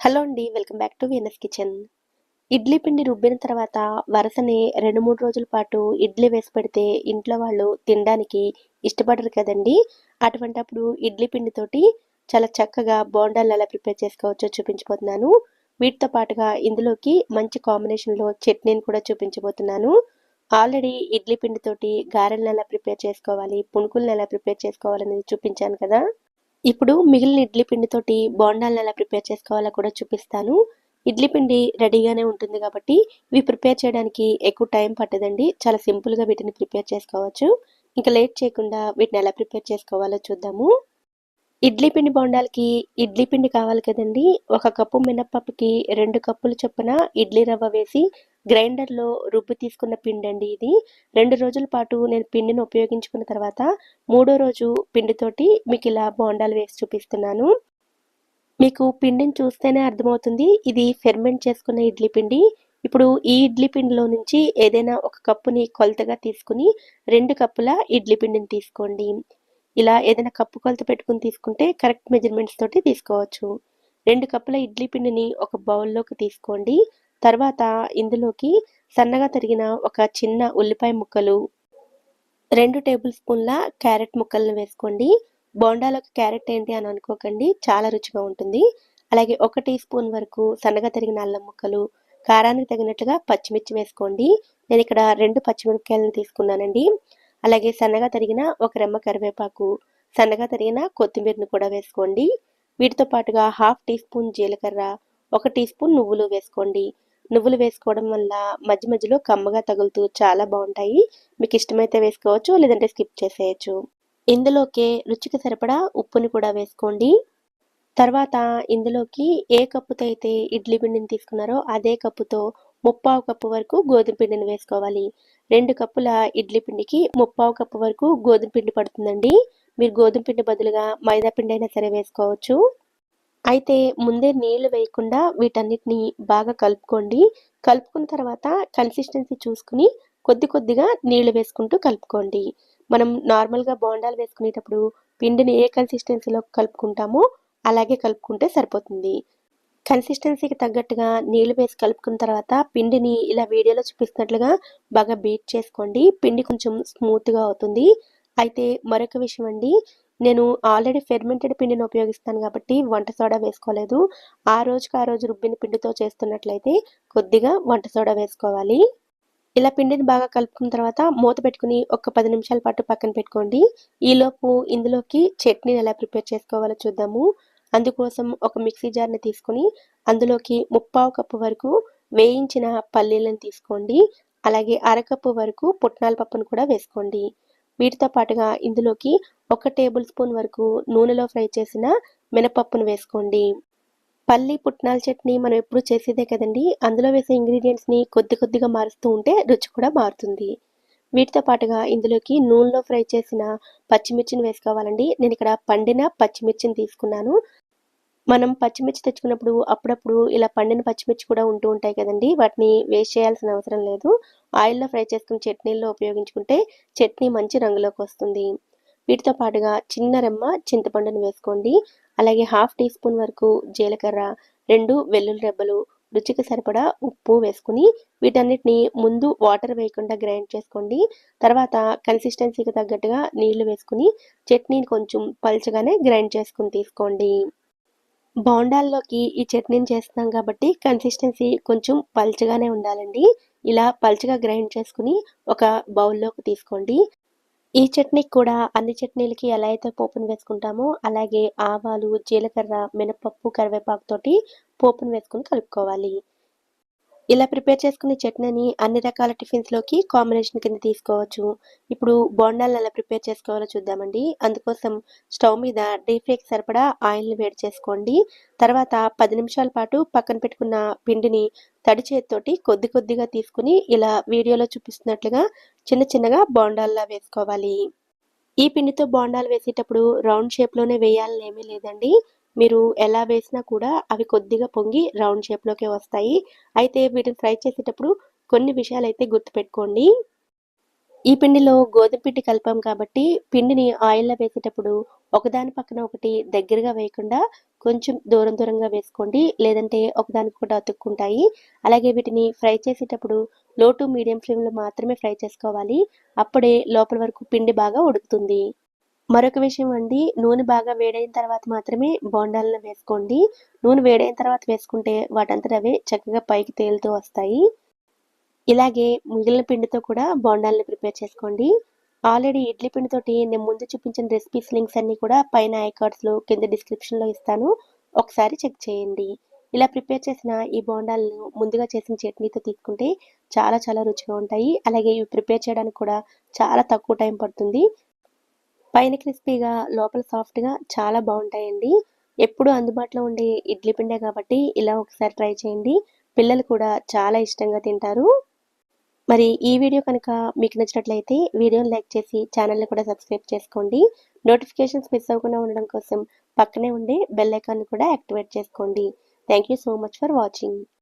Hello అండి welcome back to Venus kitchen idli పిండి రుబ్బిన తర్వాత వరుసనే రెండు మూడు రోజుల పాటు ఇడ్లీ వేసి పెడితే ఇంట్లో వాళ్ళు తినడానికి ఇష్టపడరు కదండి. అటువంటప్పుడు ఇడ్లీ పిండితోటి చాలా చక్కగా బోండాలు ఎలా ప్రిపేర్ చేసుకోవచ్చో చూపించబోతున్నాను. వీటితో పాటుగా ఇందులోకి మంచి కాంబినేషన్లో చట్నీని కూడా చూపించబోతున్నాను. ఆల్రెడీ ఇడ్లీ పిండితోటి గారెలను ఎలా ప్రిపేర్ చేసుకోవాలి పుణుకులను ఎలా ప్రిపేర్ చేసుకోవాలనేది చూపించాను కదా. ఇప్పుడు మిగిలిన ఇడ్లీ పిండితోటి బోండాలను ఎలా ప్రిపేర్ చేసుకోవాలో కూడా చూపిస్తాను. ఇడ్లీ పిండి రెడీగానే ఉంటుంది కాబట్టి ఇవి ప్రిపేర్ చేయడానికి ఎక్కువ టైం పట్టదండి. చాలా సింపుల్గా వీటిని ప్రిపేర్ చేసుకోవచ్చు. ఇంకా లేట్ చేయకుండా వీటిని ఎలా ప్రిపేర్ చేసుకోవాలో చూద్దాము. ఇడ్లీ పిండి బోండాలకి ఇడ్లీ పిండి కావాలి కదండి. ఒక కప్పు మినప్పప్పుకి రెండు కప్పులు చొప్పున ఇడ్లీ రవ్వ వేసి గ్రైండర్లో రుబ్బు తీసుకున్న పిండి అండి ఇది. రెండు రోజుల పాటు నేను పిండిని ఉపయోగించుకున్న తర్వాత మూడో రోజు పిండితోటి మీకు ఇలా బోండాలు వేసి చూపిస్తున్నాను. మీకు పిండిని చూస్తేనే అర్థమవుతుంది ఇది ఫెర్మెంట్ చేసుకున్న ఇడ్లీ పిండి. ఇప్పుడు ఈ ఇడ్లీ పిండిలో నుంచి ఏదైనా ఒక కప్పుని కొలతగా తీసుకుని రెండు కప్పుల ఇడ్లీ పిండిని తీసుకోండి. ఇలా ఏదైనా కప్పు కొలత పెట్టుకుని తీసుకుంటే కరెక్ట్ మెజర్మెంట్స్ తోటి తీసుకోవచ్చు. రెండు కప్పుల ఇడ్లీ పిండిని ఒక బౌల్లోకి తీసుకోండి. తర్వాత ఇందులోకి సన్నగా తరిగిన ఒక చిన్న ఉల్లిపాయ ముక్కలు రెండు టేబుల్ స్పూన్ల క్యారెట్ ముక్కలను వేసుకోండి. బోండాలకు క్యారెట్ ఏంటి అని అనుకోకండి చాలా రుచిగా ఉంటుంది. అలాగే ఒక టీ స్పూన్ వరకు సన్నగా తరిగిన అల్లం ముక్కలు కారానికి తగినట్లుగా పచ్చిమిర్చి వేసుకోండి. నేను ఇక్కడ రెండు పచ్చిమిరపకాయలను తీసుకున్నానండి. అలాగే సన్నగా తరిగిన ఒక రెమ్మ కరివేపాకు సన్నగా తరిగిన కొత్తిమీరను కూడా వేసుకోండి. వీటితో పాటుగా హాఫ్ టీ స్పూన్ జీలకర్ర ఒక టీ స్పూన్ నువ్వులు వేసుకోండి. నువ్వులు వేసుకోవడం వల్ల మధ్య మధ్యలో కమ్మగా తగులుతూ చాలా బాగుంటాయి. మీకు ఇష్టమైతే వేసుకోవచ్చు లేదంటే స్కిప్ చేసేయచ్చు. ఇందులోకే రుచికి సరిపడా ఉప్పుని కూడా వేసుకోండి. తర్వాత ఇందులోకి ఏ కప్పుతో అయితే ఇడ్లీ పిండిని తీసుకున్నారో అదే కప్పుతో ముప్పావు కప్పు వరకు గోధుమ పిండిని వేసుకోవాలి. రెండు కప్పుల ఇడ్లీ పిండికి ముప్పావు కప్పు వరకు గోధుమ పిండి పడుతుందండి. మీరు గోధుమ పిండి బదులుగా మైదా పిండి అయినా సరే వేసుకోవచ్చు. అయితే ముందే నీళ్ళు వేయకుండా వీటన్నిటిని బాగా కలుపుకోండి. కలుపుకున్న తర్వాత కన్సిస్టెన్సీ చూసుకుని కొద్ది కొద్దిగా నీళ్ళు వేసుకుంటూ కలుపుకోండి. మనం నార్మల్గా బోండాలు వేసుకునేటప్పుడు పిండిని ఏ కన్సిస్టెన్సీలో కలుపుకుంటామో అలాగే కలుపుకుంటే సరిపోతుంది. కన్సిస్టెన్సీకి తగ్గట్టుగా నీళ్ళు వేసి కలుపుకున్న తర్వాత పిండిని ఇలా వీడియోలో చూపిస్తున్నట్లుగా బాగా బీట్ చేసుకోండి. పిండి కొంచెం స్మూత్గా అవుతుంది. అయితే మరొక విషయం అండి. నేను ఆల్రెడీ ఫెర్మెంటెడ్ పిండిని ఉపయోగిస్తాను కాబట్టి వంట సోడా వేసుకోలేదు. ఆ రోజుకి ఆ రోజు రుబ్బిన పిండితో చేస్తున్నట్లయితే కొద్దిగా వంట సోడా వేసుకోవాలి. ఇలా పిండిని బాగా కలుపుకున్న తర్వాత మూత పెట్టుకుని ఒక పది నిమిషాల పాటు పక్కన పెట్టుకోండి. ఈలోపు ఇందులోకి చట్నీని ఎలా ప్రిపేర్ చేసుకోవాలో చూద్దాము. అందుకోసం ఒక మిక్సీ జార్ని తీసుకుని అందులోకి ముప్పావు కప్పు వరకు వేయించిన పల్లీలను తీసుకోండి. అలాగే అరకప్పు వరకు పుట్నాల పప్పును కూడా వేసుకోండి. వీటితో పాటుగా ఇందులోకి ఒక టేబుల్ స్పూన్ వరకు నూనెలో ఫ్రై చేసిన మినపప్పును వేసుకోండి. పల్లి పుట్నాల చట్నీ మనం ఎప్పుడు చేసేదే కదండి. అందులో వేసే ఇంగ్రీడియంట్స్ని కొద్ది కొద్దిగా మారుస్తూ ఉంటే రుచి కూడా మారుతుంది. వీటితో పాటుగా ఇందులోకి నూనెలో ఫ్రై చేసిన పచ్చిమిర్చిని వేసుకోవాలండి. నేను ఇక్కడ పండిన పచ్చిమిర్చిని తీసుకున్నాను. మనం పచ్చిమిర్చి తెచ్చుకున్నప్పుడు అప్పుడప్పుడు ఇలా పండిన పచ్చిమిర్చి కూడా ఉంటూ ఉంటాయి కదండి. వాటిని వేస్ట్ చేయాల్సిన అవసరం లేదు. ఆయిల్లో ఫ్రై చేసుకుని చట్నీల్లో ఉపయోగించుకుంటే చట్నీ మంచి రంగులోకి వస్తుంది. వీటితో పాటుగా చిన్న రెమ్మ చింతపండును వేసుకోండి. అలాగే హాఫ్ టీ స్పూన్ వరకు జీలకర్ర రెండు వెల్లుల్లి రెబ్బలు రుచికి సరిపడా ఉప్పు వేసుకుని వీటన్నిటిని ముందు వాటర్ వేయకుండా గ్రైండ్ చేసుకోండి. తర్వాత కన్సిస్టెన్సీకి తగ్గట్టుగా నీళ్ళు వేసుకుని చట్నీని కొంచెం పలుచగానే గ్రైండ్ చేసుకుని తీసుకోండి. బోండాల్లోకి ఈ చట్నీని చేస్తున్నాం కాబట్టి కన్సిస్టెన్సీ కొంచెం పల్చగానే ఉండాలండి. ఇలా పల్చగా గ్రైండ్ చేసుకుని ఒక బౌల్లోకి తీసుకోండి. ఈ చట్నీకి కూడా అన్ని చట్నీలకి ఎలా అయితే పోపును వేసుకుంటామో అలాగే ఆవాలు జీలకర్ర మినపప్పు కరివేపాకు తోటి పోపును వేసుకుని కలుపుకోవాలి. ఇలా ప్రిపేర్ చేసుకునే చట్నీని అన్ని రకాల టిఫిన్స్లోకి కాంబినేషన్ కింద తీసుకోవచ్చు. ఇప్పుడు బోండాలను ఎలా ప్రిపేర్ చేసుకోవాలో చూద్దామండి. అందుకోసం స్టవ్ మీద డీప్ ఫ్రైకి సరిపడా ఆయిల్ని వేడి చేసుకోండి. తర్వాత పది నిమిషాల పాటు పక్కన పెట్టుకున్న పిండిని తడి చేతితోటి కొద్ది కొద్దిగా తీసుకుని ఇలా వీడియోలో చూపిస్తున్నట్లుగా చిన్న చిన్నగా బోండాల్లా వేసుకోవాలి. ఈ పిండితో బోండాలు వేసేటప్పుడు రౌండ్ షేప్లోనే వేయాలని ఏమీ లేదండి. మీరు ఎలా వేసినా కూడా అవి కొద్దిగా పొంగి రౌండ్ షేప్లోకే వస్తాయి. అయితే వీటిని ఫ్రై చేసేటప్పుడు కొన్ని విషయాలు అయితే గుర్తుపెట్టుకోండి. ఈ పిండిలో గోధుమ పిండి కలిపాం కాబట్టి పిండిని ఆయిల్లో వేసేటప్పుడు ఒకదాని పక్కన ఒకటి దగ్గరగా వేయకుండా కొంచెం దూరం దూరంగా వేసుకోండి. లేదంటే ఒకదానికొకటి అతుక్కుంటాయి. అలాగే వీటిని ఫ్రై చేసేటప్పుడు లో టు మీడియం ఫ్లేమ్లో మాత్రమే ఫ్రై చేసుకోవాలి. అప్పుడే లోపల వరకు పిండి బాగా ఉడుకుతుంది. మరొక విషయం అండి నూనె బాగా వేడైన తర్వాత మాత్రమే బోండాలను వేసుకోండి. నూనె వేడైన తర్వాత వేసుకుంటే వాటంతట అవే చక్కగా పైకి తేలుతూ వస్తాయి. ఇలాగే మిగిలిన పిండితో కూడా బోండాలను ప్రిపేర్ చేసుకోండి. ఆల్రెడీ ఇడ్లీ పిండితోటి నేను ముందు చూపించిన రెసిపీస్ లింక్స్ అన్నీ కూడా పైన ఐకార్డ్స్లో కింద డిస్క్రిప్షన్లో ఇస్తాను. ఒకసారి చెక్ చేయండి. ఇలా ప్రిపేర్ చేసిన ఈ బోండాలను ముందుగా చేసిన చట్నీతో తీసుకుంటే చాలా చాలా రుచిగా ఉంటాయి. అలాగే ఇవి ప్రిపేర్ చేయడానికి కూడా చాలా తక్కువ టైం పడుతుంది. పైన క్రిస్పీగా లోపల సాఫ్ట్గా చాలా బాగుంటాయండి. ఎప్పుడు అందుబాటులో ఉండే ఇడ్లీ పిండే కాబట్టి ఇలా ఒకసారి ట్రై చేయండి. పిల్లలు కూడా చాలా ఇష్టంగా తింటారు. మరి ఈ వీడియో కనుక మీకు నచ్చినట్లయితే వీడియోని లైక్ చేసి ఛానల్ని కూడా సబ్స్క్రైబ్ చేసుకోండి. నోటిఫికేషన్స్ మిస్ అవ్వకుండా ఉండడం కోసం పక్కనే ఉండే బెల్ ఐకాన్ని కూడా యాక్టివేట్ చేసుకోండి. Thank you so much for watching.